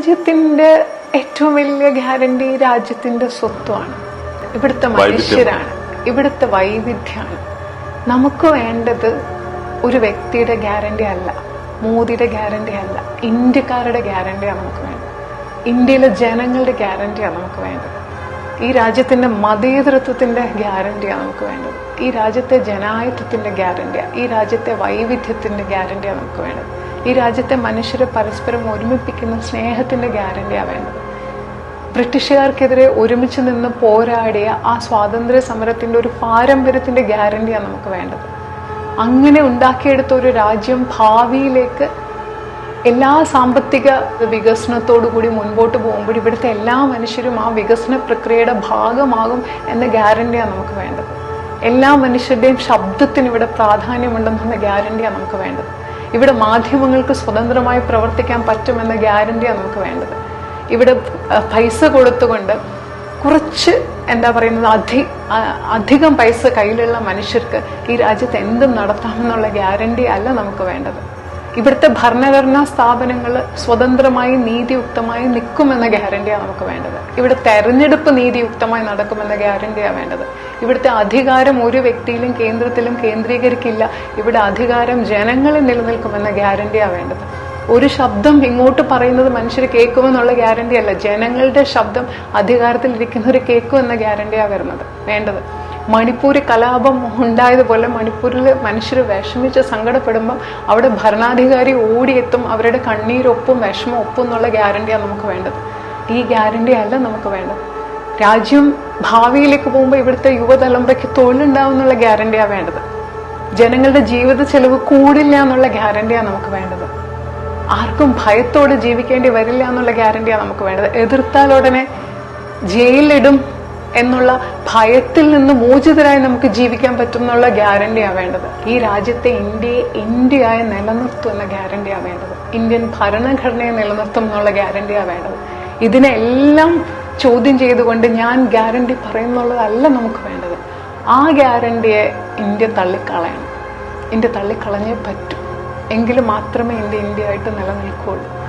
രാജ്യത്തിന്റെ ഏറ്റവും വലിയ ഗ്യാരണ്ടി രാജ്യത്തിന്റെ സ്വത്വമാണ് ഇവിടുത്തെ മനുഷ്യരാണ്. ഇവിടുത്തെ വൈവിധ്യമാണ്. നമുക്ക് വേണ്ടത് ഒരു വ്യക്തിയുടെ ഗ്യാരണ്ടി അല്ല മോദിയുടെ ഗ്യാരണ്ടി അല്ല ഇന്ത്യക്കാരുടെ ഗ്യാരണ്ടിയാണ് നമുക്ക് വേണ്ടത്. ഇന്ത്യയിലെ ജനങ്ങളുടെ ഗ്യാരണ്ടിയാണ് നമുക്ക് വേണ്ടത്. ഈ രാജ്യത്തിന്റെ മതേതരത്വത്തിന്റെ ഗ്യാരണ്ടിയാണ് നമുക്ക് വേണ്ടത്. ഈ രാജ്യത്തെ ജനായത്വത്തിന്റെ ഗ്യാരണ്ടിയാണ് ഈ രാജ്യത്തെ വൈവിധ്യത്തിന്റെ ഗ്യാരണ്ടിയാണ് നമുക്ക് വേണ്ടത്. ഈ രാജ്യത്തെ മനുഷ്യരെ പരസ്പരം ഒരുമിപ്പിക്കുന്ന സ്നേഹത്തിന്റെ ഗ്യാരണ്ടിയാണ് വേണ്ടത്. ബ്രിട്ടീഷുകാർക്കെതിരെ ഒരുമിച്ച് നിന്ന് പോരാടിയ ആ സ്വാതന്ത്ര്യ സമരത്തിന്റെ ഒരു പാരമ്പര്യത്തിന്റെ ഗ്യാരണ്ടിയാണ് നമുക്ക് വേണ്ടത്. അങ്ങനെ ഉണ്ടാക്കിയെടുത്ത ഒരു രാജ്യം ഭാവിയിലേക്ക് എല്ലാ സാമ്പത്തിക വികസനത്തോടു കൂടി മുൻപോട്ട് പോകുമ്പോൾ ഇവിടുത്തെ എല്ലാ മനുഷ്യരും ആ വികസന പ്രക്രിയയുടെ ഭാഗമാകും എന്ന ഗ്യാരണ്ടിയാണ് നമുക്ക് വേണ്ടത്. എല്ലാ മനുഷ്യരുടെയും ശബ്ദത്തിന് ഇവിടെ പ്രാധാന്യമുണ്ടെന്നുള്ള ഗ്യാരണ്ടിയാണ് നമുക്ക് വേണ്ടത്. ഇവിടെ മാധ്യമങ്ങൾക്ക് സ്വതന്ത്രമായി പ്രവർത്തിക്കാൻ പറ്റുമെന്ന ഗ്യാരണ്ടിയാണ് നമുക്ക് വേണ്ടത്. ഇവിടെ പൈസ കൊടുത്തുകൊണ്ട് കുറച്ച് എന്താ പറയുന്നത് അധി അധികം പൈസ കയ്യിലുള്ള മനുഷ്യർക്ക് ഈ രാജ്യത്ത് എന്തും നടത്താമെന്നുള്ള ഗ്യാരണ്ടി അല്ല നമുക്ക് വേണ്ടത്. ഇവിടുത്തെ ഭരണഘടനാ സ്ഥാപനങ്ങൾ സ്വതന്ത്രമായി നീതിയുക്തമായി നിൽക്കുമെന്ന ഗ്യാരണ്ടിയാണ് നമുക്ക് വേണ്ടത്. ഇവിടെ തെരഞ്ഞെടുപ്പ് നീതിയുക്തമായി നടക്കുമെന്ന ഗ്യാരണ്ടിയാണ് വേണ്ടത്. ഇവിടുത്തെ അധികാരം ഒരു വ്യക്തിയിലും കേന്ദ്രത്തിലും കേന്ദ്രീകരിക്കില്ല. ഇവിടെ അധികാരം ജനങ്ങളിൽ നിലനിൽക്കുമെന്ന ഗ്യാരണ്ടിയാണ് വേണ്ടത്. ഒരു ശബ്ദം ഇങ്ങോട്ട് പറയുന്നത് മനുഷ്യർ കേൾക്കുമെന്നുള്ള ഗ്യാരണ്ടി അല്ല ജനങ്ങളുടെ ശബ്ദം അധികാരത്തിൽ അധികാരത്തിലിരിക്കുന്നവർ കേൾക്കുമെന്ന ഗ്യാരണ്ടിയാണ് വരുന്നത്. വേണ്ടത്. മണിപ്പൂര് കലാപം ഉണ്ടായതുപോലെ മണിപ്പൂരിൽ മനുഷ്യർ വിഷമിച്ച് സങ്കടപ്പെടുമ്പോൾ അവിടെ ഭരണാധികാരി ഓടിയെത്തും അവരുടെ കണ്ണീരൊപ്പും വിഷമം ഒപ്പും എന്നുള്ള ഗ്യാരണ്ടിയാണ് നമുക്ക് വേണ്ടത്. ഈ ഗ്യാരണ്ടി അല്ല നമുക്ക് വേണ്ടത്. രാജ്യം ഭാവിയിലേക്ക് പോകുമ്പോൾ ഇവിടുത്തെ യുവതലമുറയ്ക്ക് തൊഴിലുണ്ടാവും എന്നുള്ള ഗ്യാരണ്ടിയാണ് വേണ്ടത്. ജനങ്ങളുടെ ജീവിത ചെലവ് കൂടില്ല എന്നുള്ള ഗ്യാരണ്ടിയാണ് നമുക്ക് വേണ്ടത്. ആർക്കും ഭയത്തോടെ ജീവിക്കേണ്ടി വരില്ല എന്നുള്ള ഗ്യാരണ്ടിയാണ് നമുക്ക് വേണ്ടത്. എതിർത്താൽ ഉടനെ ജയിലിലിടും എന്നുള്ള ഭയത്തിൽ നിന്ന് മോചിതരായി നമുക്ക് ജീവിക്കാൻ പറ്റും എന്നുള്ള ഗ്യാരണ്ടിയാണ് വേണ്ടത്. ഈ രാജ്യത്തെ ഇന്ത്യയെ ഇന്ത്യയായി നിലനിർത്തും എന്ന ഗ്യാരണ്ടിയാണ് വേണ്ടത്. ഇന്ത്യൻ ഭരണഘടനയെ നിലനിർത്തും എന്നുള്ള ഗ്യാരണ്ടിയാണ് വേണ്ടത്. ഇതിനെല്ലാം ചോദ്യം ചെയ്തുകൊണ്ട് ഞാൻ ഗ്യാരണ്ടി പറയുന്നുള്ളതല്ല നമുക്ക് വേണ്ടത്. ആ ഗ്യാരണ്ടിയെ ഇന്ത്യ തള്ളിക്കളയണം. ഇന്ത്യ തള്ളിക്കളഞ്ഞേ പറ്റൂ. എങ്കിൽ മാത്രമേ ഇന്ത്യ ഇന്ത്യയായിട്ട് നിലനിൽക്കുകയുള്ളൂ.